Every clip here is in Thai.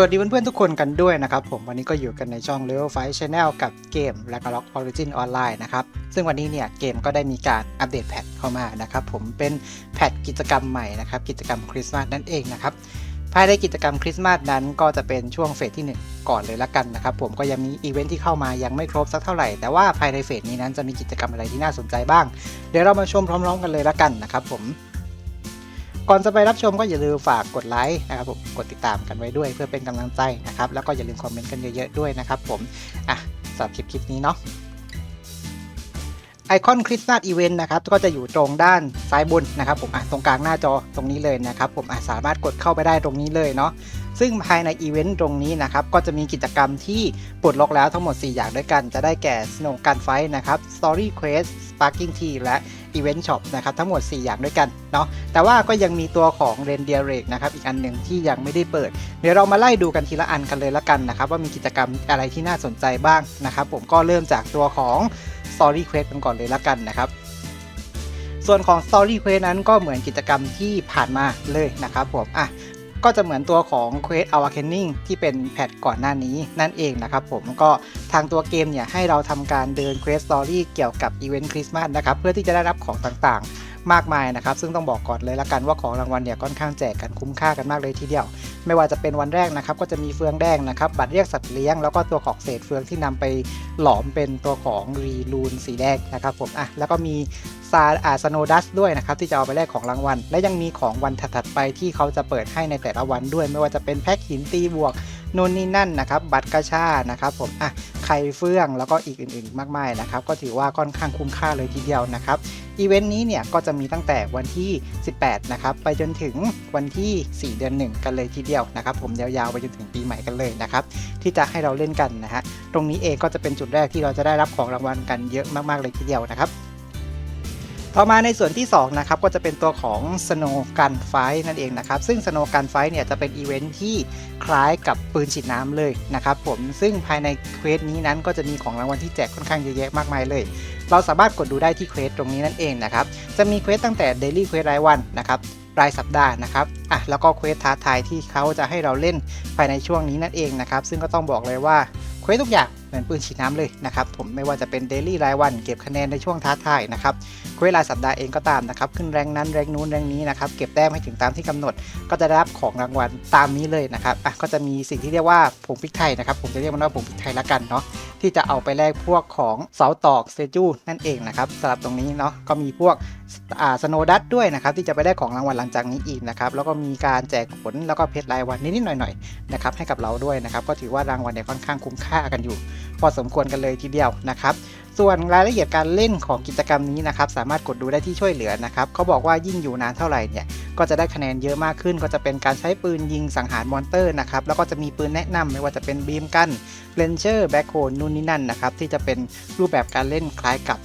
สวัสดีเพื่อนๆทุกคนกันด้วยนะครับผมวันนี้ก็อยู่กันในช่อง Level 5 Channel กับเกม Ragnarok Origin Online นะครับซึ่งวันนี้เนี่ยเกมก็ได้มีการอัปเดตแพทเข้ามานะครับผมเป็นแพทกิจกรรมใหม่นะครับกิจกรรมคริสต์มาสนั่นเองนะครับภายในกิจกรรมคริสต์มาสนั้นก็จะเป็นช่วงเฟสที่ 1 ก่อนเลยละกันนะครับผมก็ยังมีอีเวนท์ที่เข้ามายังไม่ครบสักเท่าไหร่ แต่ว่าภายในเฟสนี้นั้นจะมีกิจกรรมอะไรที่น่าสนใจบ้าง เดี๋ยวเรามาชมพร้อมๆกันเลยละกันนะครับผม ก่อนจะไปรับชมก็อย่าลืมฝากกดไลค์นะครับผมกดติดตามกันไว้ด้วยเพื่อเป็นกำลังใจนะครับแล้วก็อย่าลืมคอมเมนต์กันเยอะๆด้วยนะครับผมอะสำหรับคลิปคลิปนี้เนาะไอคอนคริสต์มาสอีเวนต์นะครับก็จะอยู่ตรงด้านซ้ายบนนะครับผมอะตรงกลางหน้าจอตรงนี้เลยนะครับผมอะสามารถกดเข้าไปได้ตรงนี้เลยเนาะซึ่งภายในอีเวนต์ตรงนี้นะครับก็จะมีกิจกรรมที่ปลดล็อกแล้วทั้งหมด 4 อย่างด้วยกัน จะได้แก่ Snow Gun Fight นะครับ Story Quest Sparking Tea และ Event Shop นะครับทั้งหมด 4 อย่างด้วยกันเนาะแต่ว่าก็ยังมีตัวของ r e n d e r e นะครับอีกอันหนึ่งที่ยังไม่ได้เปิด เดี๋ยวเรามาไล่ดูกันทีละอันกันเลยละกันนะครับว่ามีกิจกรรมอะไรที่น่าสนใจบ้างนะครับผมก็เริ่มจากตัวของ Story Quest กันก่อนเลยละกันนะครับส่วนของ Story Quest นั้นก็เหมือนกิจกรรมที่ผ่านมาเลยนะครับผมอะ ก็จะเหมือนตัวของ Quest Awakening ที่เป็นแพทก่อนหน้านี้นั่นเองนะครับผมก็ทางตัวเกมเนี่ยให้เราทำการเดิน Quest Story เกี่ยวกับอีเวนต์คริสต์มาสนะครับเพื่อที่จะได้รับของต่างๆ มากมายนะครับ ซึ่งต้องบอกก่อนเลยละกันว่าของรางวัลเนี่ยค่อนข้างแจกกันคุ้มค่ากันมากเลยทีเดียว ไม่ว่าจะเป็นวันแรกนะครับ ก็จะมีเฟืองแดงนะครับ บัตรเรียกสัตว์เลี้ยง แล้วก็ตัวของเศษเฟืองที่นำไปหลอมเป็นตัวของรีลูนสีแดงนะครับผมอะแล้วก็มีซาอาสโนดัสด้วยนะครับที่จะเอาไปแลกของรางวัล และยังมีของวันถัดๆไปที่เขาจะเปิดให้ในแต่ละวันด้วย ไม่ว่าจะเป็นแพ็คหินตีบวก นู่นนี่นั่นนะครับ บัตรกระชานะครับผมอะไข่เฟื่องแล้วก็อีกอื่นๆ มากมายนะครับ ก็ถือว่าค่อนข้างคุ้มค่าเลยทีเดียวนะครับอีเวนต์นี้เนี่ยก็จะมีตั้งแต่วันที่ 18 นะครับ ไปจนถึงวันที่ 4 เดือน 1 กันเลยทีเดียวนะครับ ผมยาวๆไปจนถึงปีใหม่กันเลยนะครับ ที่จะให้เราเล่นกันนะฮะตรงนี้เองก็จะเป็นจุดแรกที่เราจะได้รับของรางวัลกันเยอะมากๆเลยทีเดียวนะครับ ต่อมาในส่วนที่2นะครับก็จะเป็นตัวของ Snow Gun Fight นั่นเองนะครับซึ่ง Snow Gun Fight เนี่ยจะเป็นอีเวนท์ที่คล้ายกับปืนฉีดน้ำเลยนะครับผมซึ่งภายในเควสนี้นั้นก็จะมีของรางวัลที่แจกค่อนข้างเยอะแยะมากมายเลย เราสามารถกดดูได้ที่เควสตรงนี้นั่นเองนะครับจะมีเควสตั้งแต่ Daily Quest รายวันนะครับรายสัปดาห์นะครับ อะ แล้วก็เควสท้าทายที่เขาจะให้เราเล่นภายในช่วงนี้นั่นเองนะครับ ซึ่งก็ต้องบอกเลยว่าเควสทุกอย่าง เหมือนปืนฉีดน้ำเลยนะครับผมไม่ว่าจะเป็น Daily รายวันเก็บคะแนนในช่วงท้าทายนะครับเวสรายสัปดาห์เองก็ตามนะครับขึ้นแรงนั้นแรงนู้นแรงนี้นะครับเก็บแต้มให้ถึงตามที่กำหนด ก็จะได้รับของรางวัลตามนี้เลยนะครับอะก็จะมีสิ่งที่เรียกว่าผงพริกไทยนะครับผมจะเรียกมันว่าผงพริกไทยละกันเนาะที่จะเอาไปแลกพวกของเสาตอกเซจูนั่นเองนะครับสำหรับตรงนี้เนาะก็มีพวกอ่าสโนดัตด้วยนะครับที่จะไปได้ของรางวัลหลังจากนี้อีกนะครับแล้วก็มีการแจกผลแล้วก็เพชรรายวันนิดๆหน่อยๆนะครับให้กับเราด้วยนะครับก็ถือว่ารางวัลเนี่ยค่อนข้างคุ้มค่ากันอยู่พอสมควรกันเลยทีเดียวนะครับส่วนรายละเอียดการเล่นของกิจกรรมนี้นะครับสามารถกดดูได้ที่ช่วยเหลือนะครับเขาบอกว่ายิ่งอยู่นานเท่าไหร่เนี่ยก็จะได้คะแนนเยอะมากขึ้น ก็จะเป็นการใช้ปืนยิงสังหารมอนเตอร์นะครับแล้วก็จะมีปืนแนะนำไม่ว่าจะเป็นบีมกันเลนเชอร์แบ็คโฮนนู่นนี่นั่นนะครับที่จะเป็นรูปแบบการเล่นคล้ายกับ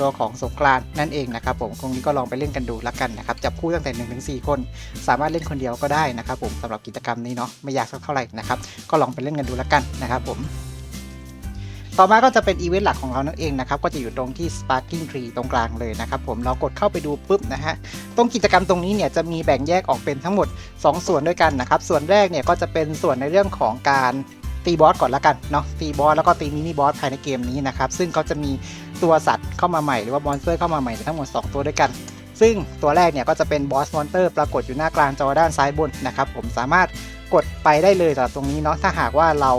ตัวของสงกรานนั่นเองนะครับผมตรงนี้ก็ลองไปเล่นกันดูละกันนะครับจับคู่ตั้งแต่1นถึงสคน สามารถเล่นคนเดียวก็ได้นะครับผมสำหรับกิจกรรมนี้เนาะไม่ยากสักเท่าไหร่นะครับก็ลองไปเล่นกันดูละกันนะครับผม ต่อมาก็จะเป็นอีเวนต์หลักของเรานั่นเองนะครับ ก็จะอยู่ตรงที่ Sparking Tree ตรงกลางเลยนะครับผมเรากดเข้าไปดูปุ๊บนะฮะ ตรงกิจกรรมตรงนี้เนี่ยจะมีแบ่งแยกออกเป็นทั้งหมด 2 ส่วนด้วยกันนะครับ ส่วนแรกเนี่ยก็จะเป็นส่วนในเรื่องของการตีบอสก่อนละกันเนาะตีบอสแล้วก็ตีมินิบอสภายในเกมนี้นะครับ ซึ่งเขาจะมีตัวสัตว์เข้ามาใหม่หรือว่ามอนสเตอร์เข้ามาใหม่ทั้งหมด 2 ตัวด้วยกัน ซึ่งตัวแรกเนี่ยก็จะเป็นบอสมอนเตอร์ปรากฏอยู่หน้ากลางจอด้านซ้ายบนนะครับผมสามารถ กดไปได้เลยสำหรับตรงนี้เนาะถ้าหากว่าเรา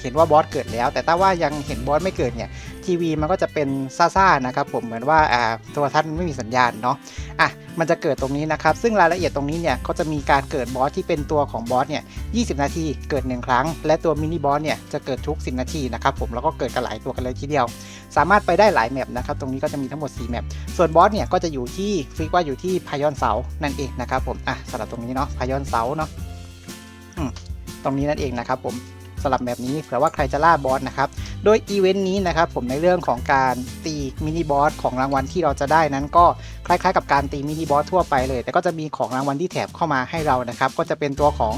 เห็นว่าบอสเกิดแล้ว แต่ถ้าว่ายังเห็นบอสไม่เกิดเนี่ยทีวีมันก็จะเป็นซ่าๆนะครับผมเหมือนว่าอ่าโทรทัศน์ไม่มีสัญญาณเนาะอะมันจะเกิดตรงนี้นะครับ ซึ่งรายละเอียดตรงนี้เนี่ยก็จะมีการเกิดบอสที่เป็นตัวของบอสเนี่ย20 นาทีเกิด 1 ครั้ง และตัวมินิบอสเนี่ยจะเกิดทุก 10 นาทีนะครับผมแล้วก็เกิดกันหลายตัวกันเลยทีเดียว สามารถไปได้หลายแมปนะครับตรงนี้ก็จะมีทั้งหมด 4 แมปส่วนบอสเนี่ยก็จะอยู่ที่ฟิกว่าอยู่ที่พายอนเสานั่นเองนะครับผมอะสำหรับตรงนี้เนาะพายอนเสาเนาะ ตรงนี้นั่นเองนะครับผมสำหรับแบบนี้เผื่อว่าใครจะล่าบอสนะครับ โดยอีเวนต์นี้นะครับผมในเรื่องของการตีมินิบอสของรางวัลที่เราจะได้นั้นก็คล้ายๆ กับการตีมินิบอสทั่วไปเลย แต่ก็จะมีของรางวัลที่แถบเข้ามาให้เรานะครับ ก็จะเป็นตัวของ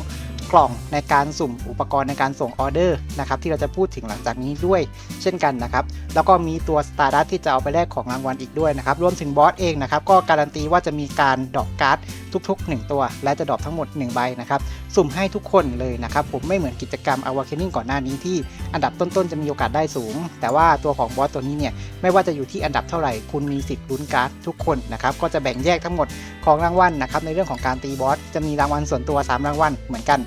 กล่องในการสุ่มอุปกรณ์ในการส่งออเดอร์นะครับที่เราจะพูดถึงหลังจากนี้ด้วยเช่นกันนะครับ แล้วก็มีตัวสตาร์ดัสที่จะเอาไปแลกของรางวัลอีกด้วยนะครับ รวมถึงบอสเองนะครับ ก็การันตีว่าจะมีการดอกการ์ดทุก ๆ 1 ตัว และจะดรอปทั้งหมด 1 ใบนะครับ สุ่มให้ทุกคนเลยนะครับ ผมไม่เหมือนกิจกรรม Awakening ก่อนหน้านี้ที่อันดับต้นๆ จะมีโอกาสได้สูง แต่ว่าตัวของบอสตัวนี้เนี่ยไม่ว่าจะอยู่ที่อันดับเท่าไหร่คุณมีสิทธิ์ลุ้นการ์ดทุกคนนะครับก็จะแบ่งแยกทั้งหมดของรางวัลนะครับในเรื่องของการตีบอสจะมีรางวัลส่วนตัว 3 รางวัลเหมือนกัน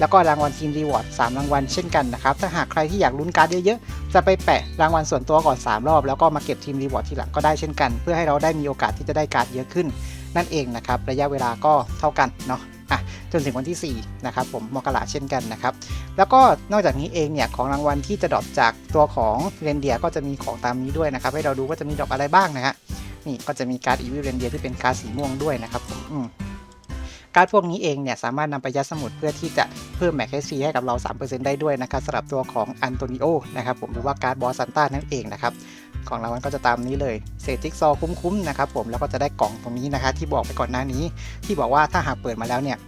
แล้วก็รางวัลทีมรีวอร์ด3รางวัลเช่นกันนะครับ ถ้าหากใครที่อยากลุ้นการ์ดเยอะๆ จะไปแปะรางวัลส่วนตัวก่อน 3 รอบ แล้วก็มาเก็บทีมรีวอร์ดทีหลังก็ได้เช่นกัน เพื่อให้เราได้มีโอกาสที่จะได้การ์ดเยอะขึ้น นั่นเองนะครับระยะเวลาก็เท่ากันเนาะอะจนถึงวันที่ 4 นะครับผมมกราเช่นกันนะครับ แล้วก็นอกจากนี้เองเนี่ย ของรางวัลที่จะดรอปจากตัวของเรนเดียก็จะมีของตามนี้ด้วยนะครับ ให้เราดูว่าจะมีดรอปอะไรบ้างนะฮะนี่ก็จะมีการ์ดอีวิลเรนเดียที่เป็นการ์ดสีม่วงด้วยนะครับผมอืมการ์ดพวกนี้เองเนี่ย สามารถนำไปยัดสมุดเพื่อที่จะเพิ่มแม็กซ์ซีให้กับเรา 3%ได้ด้วยนะครับสำหรับตัวของอันโตนิโอนะครับผมหรือว่าการ์ดบอสซันต้านั่นเองนะครับ ของรางวัลก็จะตามนี้เลย เศษจิ๊กซอคุ้มๆนะครับผมแล้วก็จะได้กล่องตรงนี้นะคะที่บอกไปก่อนหน้านี้ ที่บอกว่าถ้าหากเปิดมาแล้วเนี่ย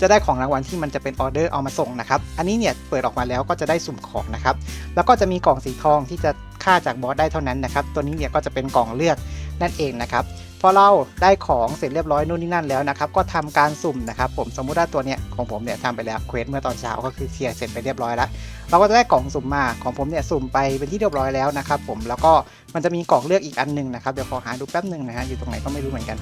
จะได้ของรางวัลที่มันจะเป็นออเดอร์เอามาส่งนะครับ อันนี้เนี่ยเปิดออกมาแล้วก็จะได้สุ่มของนะครับ แล้วก็จะมีกล่องสีทองที่จะค่าจากบอสได้เท่านั้นนะครับ ตัวนี้เนี่ยก็จะเป็นกล่องเลือกนั่นเองนะครับ พอเราได้ของเสร็จเรียบร้อยนู่นนี่นั่นแล้วนะครับ ก็ทำการสุ่มนะครับ ผมสมมุติว่าตัวเนี้ยของผมเนี่ยทำไปแล้วเควสเมื่อตอนเช้าก็คือเคลียร์เสร็จไปเรียบร้อยแล้ว เราก็จะได้กล่องสุ่มมาของผมเนี่ยสุ่มไปเป็นที่เรียบร้อยแล้วนะครับ ผมแล้วก็มันจะมีกล่องเลือกอีกอันหนึงนะครับเดี๋ยวขอหาดูแป๊บหนึ่งนะฮะอยู่ตรงไหนก็ไม่รู้เหมือนกัน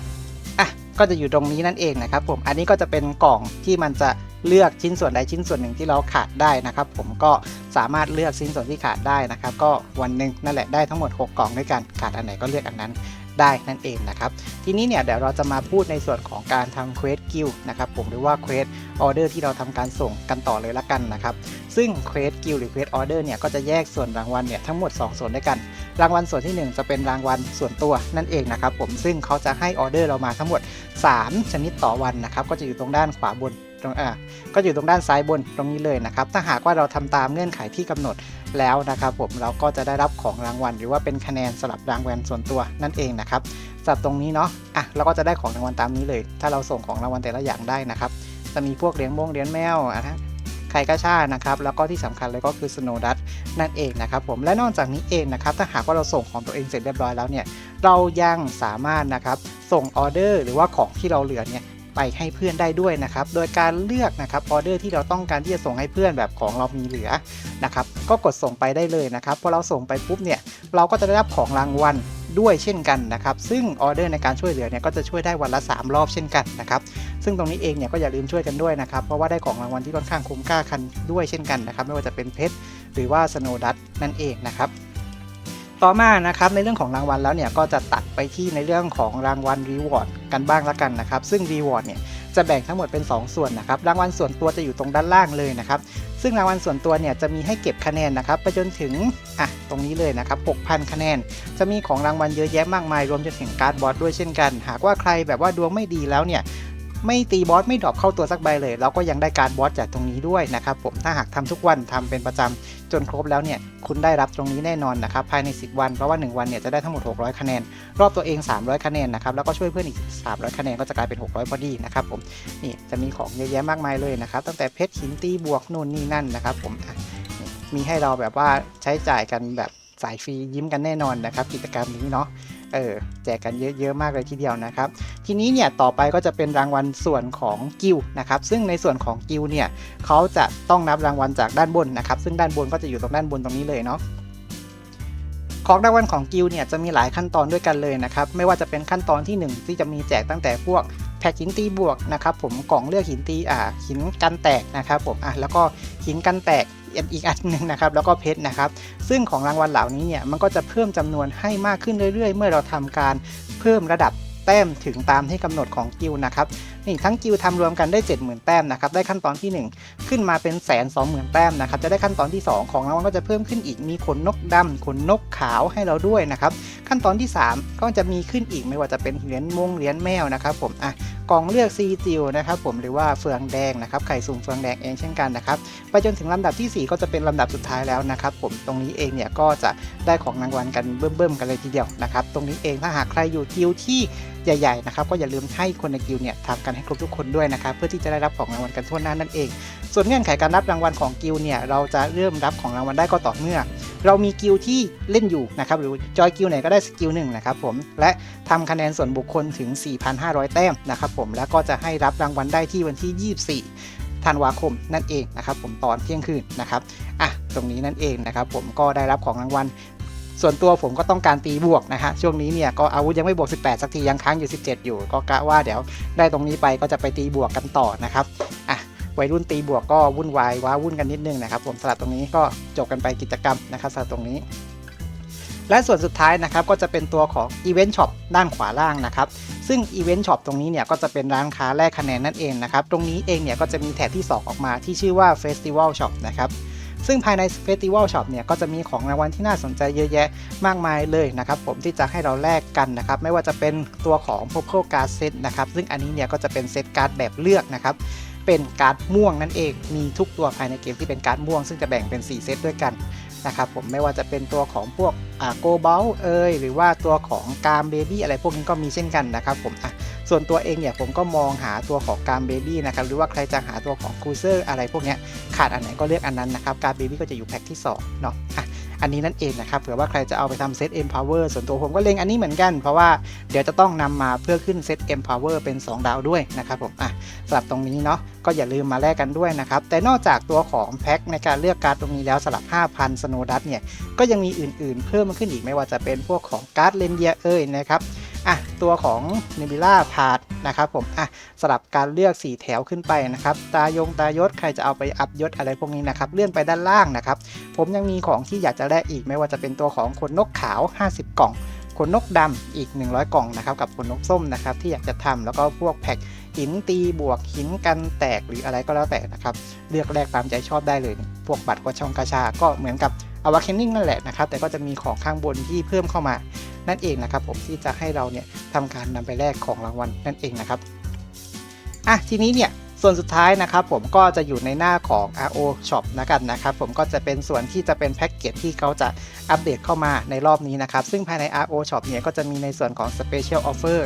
อะก็จะอยู่ตรงนี้นั่นเองนะครับ ผมอันนี้ก็จะเป็นกล่องที่มันจะเลือกชิ้นส่วนใดชิ้นส่วนหนึ่งที่เราขาดได้นะครับ ผมก็สามารถเลือกชิ้นส่วนที่ขาดได้นะครับ ก็วันหนึ่งนั่นแหละได้ทั้งหมด 6 กล่องด้วยกันขาดอันไหนก็เลือกอันนั้น ได้นั่นเองนะครับทีนี้เนี่ยเดี๋ยวเราจะมาพูดในส่วนของการทำเควสกิลนะครับผมหรือว่าเควสออเดอร์ที่เราทำการส่งกันต่อเลยละกันนะครับซึ่งเควสกิลหรือเควสออเดอร์เนี่ยก็จะแยกส่วนรางวัลเนี่ยทั้งหมด 2 ส่วนด้วยกัน รางวัลส่วนที่ 1 จะเป็นรางวัลส่วนตัวนั่นเองนะครับผมซึ่งเขาจะให้ออเดอร์เรามาทั้งหมด 3 ชนิดต่อวันนะครับก็จะอยู่ตรงด้านขวาบนตรงอ่าก็อยู่ตรงด้านซ้ายบนตรงนี้เลยนะครับถ้าหากว่าเราทำตามเงื่อนไขที่กำหนด แล้วนะครับผมเราก็จะได้รับของรางวัล หรือว่าเป็นคะแนนสำหรับรางวัลส่วนตัวนั่นเองนะครับสำหรับตรงนี้เนาะอะเราก็จะได้ของรางวัลตามนี้เลย ถ้าเราส่งของรางวัลแต่ละอย่างได้นะครับจะมีพวกเหรียญมงเหรียญแมวอะฮะไข่กระชานะครับ แล้วก็ที่สำคัญเลยก็คือสโนดัตนั่นเองนะครับผม และนอกจากนี้เองนะครับ ถ้าหากว่าเราส่งของตัวเองเสร็จเรียบร้อยแล้วเนี่ย เรายังสามารถนะครับ ส่งออเดอร์หรือว่าของที่เราเหลือเนี่ย ไปให้เพื่อนได้ด้วยนะครับ โดยการเลือกนะครับออเดอร์ที่เราต้องการที่จะส่งให้เพื่อนแบบของเรามีเหลือนะครับ ก็กดส่งไปได้เลยนะครับพอเราส่งไปปุ๊บเนี่ยเราก็จะได้รับของรางวัลด้วยเช่นกันนะครับ ซึ่งออเดอร์ในการช่วยเหลือเนี่ยก็จะช่วยได้วันละ 3 รอบเช่นกันนะครับ ซึ่งตรงนี้เองเนี่ยก็อย่าลืมช่วยกันด้วยนะครับ เพราะว่าได้ของรางวัลที่ค่อนข้างคุ้มค่าคันด้วยเช่นกันนะครับ ไม่ว่าจะเป็นเพชรหรือว่าสโนดัตนั่นเองนะครับ ต่อมานะครับในเรื่องของรางวัลแล้วเนี่ยก็จะตัดไปที่ในเรื่องของรางวัลรีวอร์ดกันบ้างละกันนะครับ ซึ่งรีวอร์ดเนี่ยจะแบ่งทั้งหมดเป็น 2 ส่วนนะครับ รางวัลส่วนตัวจะอยู่ตรงด้านล่างเลยนะครับ ซึ่งรางวัลส่วนตัวเนี่ยจะมีให้เก็บคะแนนนะครับ ไปจนถึงอะตรงนี้เลยนะครับ 6,000 คะแนน จะมีของรางวัลเยอะแยะมากมาย รวมจนถึงการ์ดบอสด้วยเช่นกัน หากว่าใครแบบว่าดวงไม่ดีแล้วเนี่ย ไม่ตีบอสไม่ดรอปเข้าตัวสักใบเลย เราก็ยังได้การบอสจากตรงนี้ด้วยนะครับผมถ้าหากทำทุกวันทำเป็นประจำจนครบแล้วเนี่ยคุณได้รับตรงนี้แน่นอนนะครับภายใน 10 วันเพราะว่า 1 วันเนี่ยจะได้ทั้งหมด 600 คะแนน รอบตัวเอง 300 คะแนนนะครับแล้วก็ช่วยเพื่อนอีก 300 คะแนนก็จะกลายเป็น 600 พอดีนะครับผมนี่จะมีของเยอะแยะมากมายเลยนะครับตั้งแต่เพชรหินตีบวกนู่นนี่นั่นนะครับผมมีให้เราแบบว่าใช้จ่ายกันแบบสายฟรียิ้มกันแน่นอนนะครับกิจกรรมนี้เนาะ เออแจกกันเยอะๆมากเลยทีเดียวนะครับ ทีนี้เนี่ยต่อไปก็จะเป็นรางวัลส่วนของกิลนะครับ ซึ่งในส่วนของกิลเนี่ยเขาจะต้องนับรางวัลจากด้านบนนะครับ ซึ่งด้านบนก็จะอยู่ตรงด้านบนตรงนี้เลยเนาะของรางวัลของกิลเนี่ยจะมีหลายขั้นตอนด้วยกันเลยนะครับ ไม่ว่าจะเป็นขั้นตอนที่ 1 ที่จะมีแจกตั้งแต่พวกแพ็กหินตีบวกนะครับผมกล่องเลือกหินตีอ่าหินกันแตกนะครับผมอะแล้วก็หินกันแตก อีกอันหนึ่งนะครับแล้วก็เพชรนะครับ ซึ่งของรางวัลเหล่านี้เนี่ยมันก็จะเพิ่มจำนวนให้มากขึ้นเรื่อย ๆ เมื่อเราทำการเพิ่มระดับแต้มถึงตามที่กำหนดของกิลนะครับนี่ทั้งกิลด์ทำรวมกันได้ 70,000 แต้มนะครับได้ขั้นตอนที่ 1 ขึ้นมาเป็นแสนสองหมื่นแต้มนะครับจะได้ขั้นตอนที่ 2 ของรางวัลก็จะเพิ่มขึ้นอีกมีขนนกดำขนนกขาวให้เราด้วยนะครับขั้นตอนที่ 3 ก็จะมีขึ้นอีกไม่ว่าจะเป็นเหรียญมงเหรียญแมวนะครับผมอะกล่องเลือกซีจิวนะครับผมหรือว่าเฟืองแดงนะครับไข่สุ่มเฟืองแดงเองเช่นกันนะครับไปจนถึงลำดับทีสี่ 4 ก็จะเป็นลำดับสุดท้ายแล้วนะครับผมตรงนี้เองเนี่ยก็จะได้ของรางวัลกันเบิ่มๆกันเลยทีเดียวนะครับตรงนี้เองถ้าหากใครอยู่กิลด์ที่ใหญ่ๆนะครับก็อย่าลืมให้คนในกิลด์เนี่ยทำกันให้ครบทุกคนด้วยนะครับเพื่อที่จะได้รับของรางวัลกันทั่วหน้านั่นเอง ส่วนเงื่อนไขการรับรางวัลของกิลด์เนี่ยเราจะเริ่มรับของรางวัลได้ก็ต่อเมื่อ เรามีกิลด์ที่เล่นอยู่นะครับหรือจอยกิลด์ไหนก็ได้สกิลหนึ่งนะครับผมและทำคะแนนส่วนบุคคลถึง 4,500 แต้มนะครับผมแล้วก็จะให้รับรางวัลได้ที่วันที่ 24ธันวาคมนั่นเองนะครับผมตอนเที่ยงคืนนะครับอะตรงนี้นั่นเองนะครับผมก็ได้รับของรางวัล ส่วนตัวผมก็ต้องการตีบวกนะฮะช่วงนี้เนี่ยก็อาวุธยังไม่บวก 18 สักทียังค้างอยู่ 17 อยู่ ก็กะว่าเดี๋ยวได้ตรงนี้ไปก็จะไปตีบวกกันต่อนะครับอะวัยรุ่นตีบวกก็วุ่นวายว้าวุ่นกันนิดนึงนะครับ ผมสลับตรงนี้ก็จบกันไปกิจกรรมนะครับสลับตรงนี้ และส่วนสุดท้ายนะครับก็จะเป็นตัวของ Event Shop ด้านขวาล่างนะครับซึ่ง Event Shop ตรงนี้เนี่ยก็จะเป็นร้านค้าแลกคะแนนนั่นเองนะครับตรงนี้เองเนี่ยก็จะมีแถบที่ 2 ออกมาที่ชื่อว่า Festival Shop นะครับ ซึ่งภายใน Festival Shop เนี่ยก็จะมีของรางวัลที่น่าสนใจเยอะแยะมากมายเลยนะครับผมที่จะให้เราแลกกันนะครับไม่ว่าจะเป็นตัวของ Purple Card Set นะครับซึ่งอันนี้เนี่ยก็จะเป็นเซตการ์ดแบบเลือกนะครับเป็นการ์ดม่วงนั่นเองมีทุกตัวภายในเกมที่เป็นการ์ดม่วง ซึ่งจะแบ่งเป็น 4 เซตด้วยกันนะครับผมไม่ว่าจะเป็นตัวของพวกอ่าโกเบลเอยหรือว่าตัวของกามเบบี้อะไรพวกนี้ก็มีเช่นกันนะครับผมอะ ส่วนตัวเองเนี่ยผมก็มองหาตัวของการเบบี้นะครับหรือว่าใครจะหาตัวของครูเซอร์อะไรพวกนี้ขาดอันไหนก็เลือกอันนั้นนะครับการเบบี้ก็จะอยู่แพ็คที่2เนาะอันนี้นั่นเองนะครับเผื่อว่าใครจะเอาไปทำเซต Empower ส่วนตัวผมก็เล็งอันนี้เหมือนกัน เพราะว่าเดี๋ยวจะต้องนำมาเพื่อขึ้นเซต Empower เป็น 2 ดาวด้วยนะครับผมอะสำหรับตรงนี้เนาะก็อย่าลืมมาแลกกันด้วยนะครับ แต่นอกจากตัวของแพ็คในการเลือกการ์ดตรงนี้แล้วสำหรับ 5,000 Snow Dust เนี่ยก็ยังมีอื่นๆ เพิ่มมาขึ้นอีกไม่ว่าจะเป็นพวกของการ์ดเลนเดียเอ้ยนะครับ อะตัวของเนบิล่าพาดนะครับผมอะสลับการเลือก 4 แถวขึ้นไปนะครับ ตายงตายศใครจะเอาไปอัพยศอะไรพวกนี้นะครับ เลื่อนไปด้านล่างนะครับ ผมยังมีของที่อยากจะแลกอีกไม่ว่าจะเป็นตัวของขนนกขาว 50 กล่องขนนกดำอีก 100 กล่องนะครับกับขนนกส้มนะครับที่อยากจะทำแล้วก็พวกแพ็ค หินตีบวกหินกันแตกหรืออะไรก็แล้วแต่นะครับ เลือกแลกตามใจชอบได้เลย พวกบัตรกระชองกระชา ก็เหมือนกับอวาเคนนิ่งนั่นแหละนะครับ แต่ก็จะมีของข้างบนที่เพิ่มเข้ามา นั่นเองนะครับผมที่จะให้เราเนี่ยทำการนำไปแลกของรางวัลนั่นเองนะครับอะทีนี้เนี่ยส่วนสุดท้ายนะครับผมก็จะอยู่ในหน้าของ RO Shop นะกันนะครับผมก็จะเป็นส่วนที่จะเป็นแพ็กเกจที่เขาจะอัปเดตเข้ามาในรอบนี้นะครับ ซึ่งภายใน RO Shop เนี่ยก็จะมีในส่วนของ Special Offer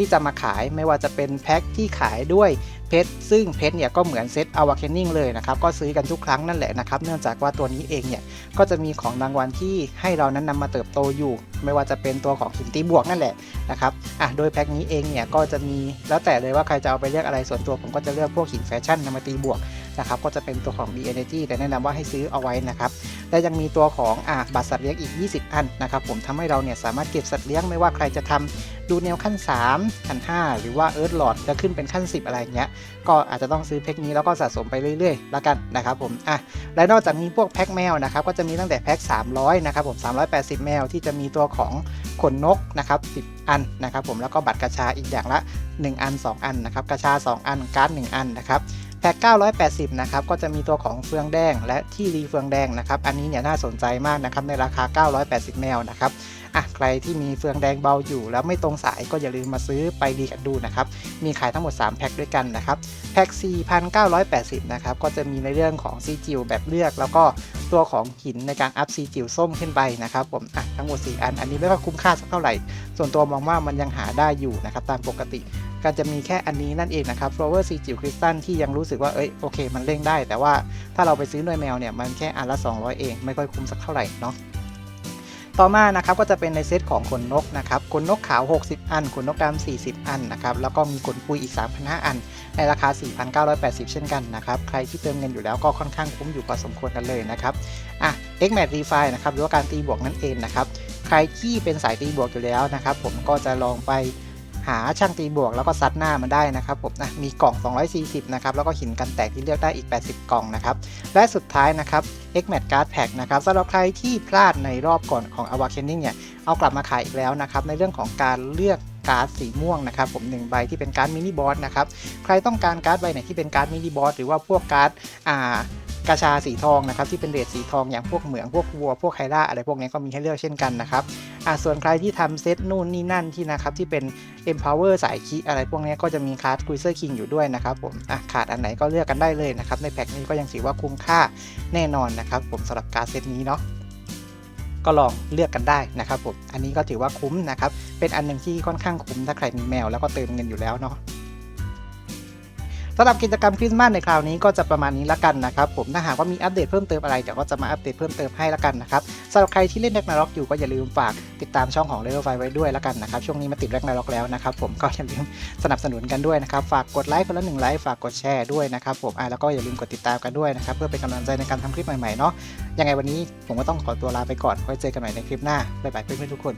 ที่จะมาขายไม่ว่าจะเป็นแพ็คที่ขายด้วยเพชรซึ่งเพชรเนี่ยก็เหมือนเซต Awakening เลยนะครับ ก็ซื้อกันทุกครั้งนั่นแหละนะครับ เนื่องจากว่าตัวนี้เองเนี่ยก็จะมีของรางวัลที่ให้เรานั้นนำมาเติบโตอยู่ ไม่ว่าจะเป็นตัวของหินตีบวกนั่นแหละนะครับอะโดยแพ็คนี้เองเนี่ยก็จะมีแล้วแต่เลยว่าใครจะเอาไปเลือกอะไรส่วนตัวผมก็จะเลือกพวกหินแฟชั่นนำมาตีบวกนะครับก็จะเป็นตัวของ B Energy แต่แนะนำว่าให้ซื้อเอาไว้นะครับ และยังมีตัวของอะบัตรสัตว์เลี้ยงอีก 20 อันนะครับผมทำให้เราเนี่ยสามารถเก็บสัตว์เลี้ยงไม่ว่าใครจะทำดูแนวขั้น 3 ขั้น 5 หรือว่าเอิร์ธหลอดจะขึ้นเป็นขั้น 10 อะไรเงี้ย ก็อาจจะต้องซื้อแพ็คนี้แล้วก็สะสมไปเรื่อยๆ แล้วกันนะครับผม อะ และนอกจากมีพวกแพ็คแมวนะครับ ก็จะมีตั้งแต่แพ็ค 300 นะครับผม 380 แมวที่จะมีตัวของขนนกนะครับ 10 อันนะครับผม แล้วก็บัตรกระชาอีกอย่างละ 1 อัน 2 อันนะครับ กระชา 2 อัน การ์ด 1 อันนะครับ แพ็ค980 นะครับ ก็จะมีตัวของเฟืองแดงและที่รีเฟืองแดงนะครับ อันนี้เนี่ยน่าสนใจมากนะครับในราคา 980 แมวนะครับอะใครที่มีเฟืองแดงเบาอยู่ แล้วไม่ตรงสายก็อย่าลืมมาซื้อไปดีกันดูนะครับ มีขายทั้งหมด 3 แพ็คด้วยกันนะครับ แพ็ก4,980 นะครับ ก็จะมีในเรื่องของซีจิวแบบเลือก แล้วก็ตัวของหินในการอัพซีจิวส้มขึ้นไปนะครับผมอะทั้งหมด 4 อัน อันนี้ไม่ค่อยคุ้มค่าสักเท่าไหร่ ส่วนตัวมองว่ามันยังหาได้อยู่นะครับตามปกติ ก็จะมีแค่อันนี้นั่นเองนะครับ flower ซีจิวคริสตัลที่ยังรู้สึกว่าเอ้ยโอเค มันเร่งได้ แต่ว่าถ้าเราไปซื้อหน่วยแมวเนี่ยมันแค่อันละ 200 เอง ไม่ค่อยคุ้มสักเท่าไหร่เนาะต่อมานะครับก็จะเป็นในเซตของขนนกนะครับขนนกขาว 60 อันขนนกดำ40 อันนะครับแล้วก็มีขนปุยอีก 3,500 อัน ในราคา 4,980 เช่นกันนะครับใครที่เติมเงินอยู่แล้วก็ค่อนข้างคุ้มอยู่พอสมควรกันเลยนะครับอะ X Mat Refi นะครับหรือว่าการตีบวกนั่นเองนะครับใครที่เป็นสายตีบวกอยู่แล้วนะครับผมก็จะลองไป หาช่างตีบวกแล้วก็ซัดหน้ามันได้นะครับผมนะมีกล่อง 240 นะครับ แล้วก็หินกันแตกที่เลือกได้อีก 80 กล่องนะครับ และสุดท้ายนะครับ X Mat Card Pack นะครับสำหรับใครที่พลาดในรอบก่อนของ Awakening เนี่ย เอากลับมาขายอีกแล้วนะครับ ในเรื่องของการเลือกการ์ดสีม่วงนะครับผมหนึ่งใบที่เป็นการ์ดมินิบอสนะครับ ใครต้องการการ์ดใบไหนที่เป็นการ์ดมินิบอสหรือว่าพวกการ์ดอ่า กระชาสีทองนะครับที่เป็นเรทสีทองอย่างพวกเหมืองพวกวัวพวกไคล่าอะไรพวกนี้ก็มีให้เลือกเช่นกันนะครับอ่าส่วนใครที่ทำเซตนู่นนี่นั่นที่นะครับที่เป็น Empower สายคีอะไรพวกนี้ก็จะมีการ์ด Cruiser King อยู่ด้วยนะครับผมอะขาดอันไหนก็เลือกกันได้เลยนะครับในแพ็คนี้ก็ยังถือว่าคุ้มค่าแน่นอนนะครับผมสำหรับการเซตนี้เนาะก็ลองเลือกกันได้นะครับผม อันนี้ก็ถือว่าคุ้มนะครับ เป็นอันหนึ่งที่ค่อนข้างคุ้มถ้าใครมีแมวแล้วก็เติมเงินอยู่แล้วเนาะ สำหรับกิจกรรมคริสต์มาสในคราวนี้ก็จะประมาณนี้ละกันนะครับผมถ้าหากว่ามีอัปเดตเพิ่มเติมอะไรเดี๋ยวก็จะมาอัปเดตเพิ่มเติมให้ละกันนะครับสำหรับใครที่เล่นแร็กนาร็อกอยู่ก็อย่าลืมฝากติดตามช่องของเลเวลไฟไว้ด้วยละกันนะครับช่วงนี้มาติดแร็กนาร็อกแล้วนะครับผมก็อย่าลืมสนับสนุนกันด้วยนะครับฝากกดไลค์คนละหนึ่งไลค์ฝากกดแชร์ด้วยนะครับผมอะแล้วก็อย่าลืมกดติดตามกันด้วยนะครับเพื่อเป็นกำลังใจในการทำคลิปใหม่ๆเนาะยังไงวันนี้ผมก็ต้องขอตัวลาไปก่อนไว้เจอกันใหม่ในคลิปหน้าบ๊ายบายเพื่อนๆทุกคน